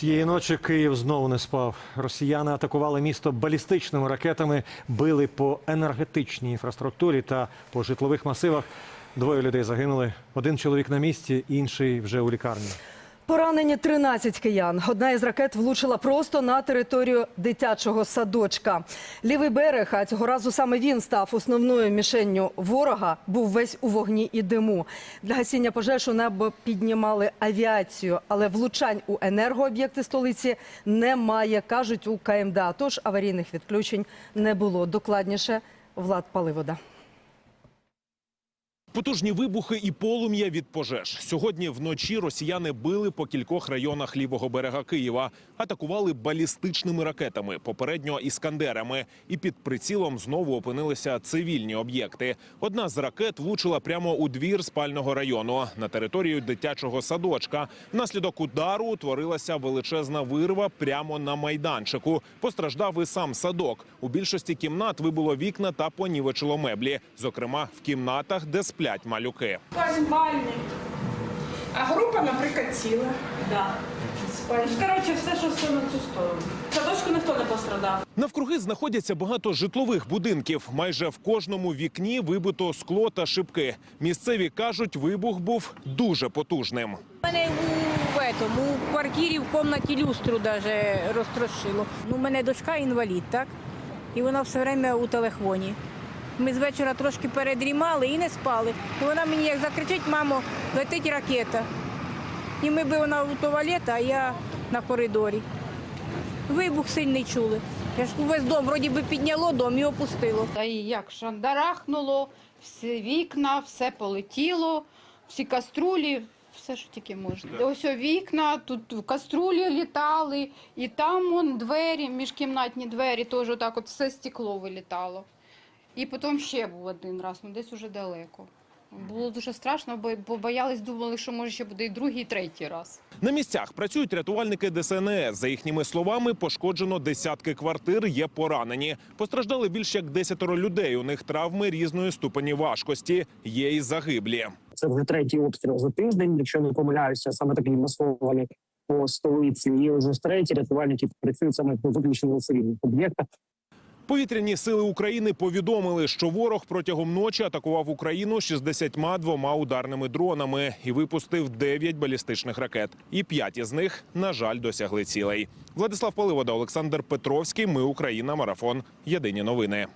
Цієї ночі Київ знову не спав. Росіяни атакували місто балістичними ракетами, били по енергетичній інфраструктурі та по житлових масивах. Двоє людей загинули. Один чоловік на місці, інший вже у лікарні. Поранені 13 киян. Одна із ракет влучила просто на територію дитячого садочка. Лівий берег, а цього разу саме він став основною мішенню ворога, був весь у вогні і диму. Для гасіння пожеж у небо піднімали авіацію, але влучань у енергооб'єкти столиці немає, кажуть у КМДА. Тож аварійних відключень не було. Докладніше Влад Паливода. Потужні вибухи і полум'я від пожеж. Сьогодні вночі росіяни били по кількох районах лівого берега Києва, атакували балістичними ракетами, попередньо іскандерами. І під прицілом знову опинилися цивільні об'єкти. Одна з ракет влучила прямо у двір спального району на територію дитячого садочка. Внаслідок удару утворилася величезна вирва прямо на майданчику. Постраждав і сам садок. У більшості кімнат вибуло вікна та понівечило меблі, зокрема в кімнатах, де сплять малюки. Спальний. А група, наприклад, ціла. Да. Спальний. Коротше, все, що все на цю сторону. Садочку ніхто не пострадав. Навкруги знаходяться багато житлових будинків. Майже в кожному вікні вибито скло та шибки. Місцеві кажуть, вибух був дуже потужним. Мене у, в этом, у квартирі в кімнаті люстру даже розтрощило. Ну, у мене дочка інвалід, так? І вона все время у телефоні. Ми з вечора трошки передрімали і не спали. І вона мені як закричить, мамо, летить ракета. І ми би вона у туалет, а я на коридорі. Вибух сильний чули. Я ж увесь дом вроді би підняло дом і опустило. Та і як шандарахнуло, всі вікна, все полетіло, всі каструлі, все, що тільки можна. Ось о вікна, тут каструлі літали, і там вон двері, міжкімнатні двері, теж отак от все стекло вилітало. І потім ще був один раз, ну десь уже далеко. Було дуже страшно, бо, бо боялись, думали, що може ще буде і другий, і третій раз. На місцях працюють рятувальники ДСНС. За їхніми словами, пошкоджено десятки квартир, є поранені. Постраждали більш як десятеро людей. У них травми різної ступені важкості. Є і загиблі. Це вже третій обстріл за тиждень, якщо не помиляюся, саме такий масований по столиці. І вже втретє рятувальники працюють саме по виключно цивільних об'єктах. Повітряні сили України повідомили, що ворог протягом ночі атакував Україну 62 ударними дронами і випустив 9 балістичних ракет. І 5 із них, на жаль, досягли цілей. Владислав Поливода, Олександр Петровський. Ми Україна. Марафон. Єдині новини.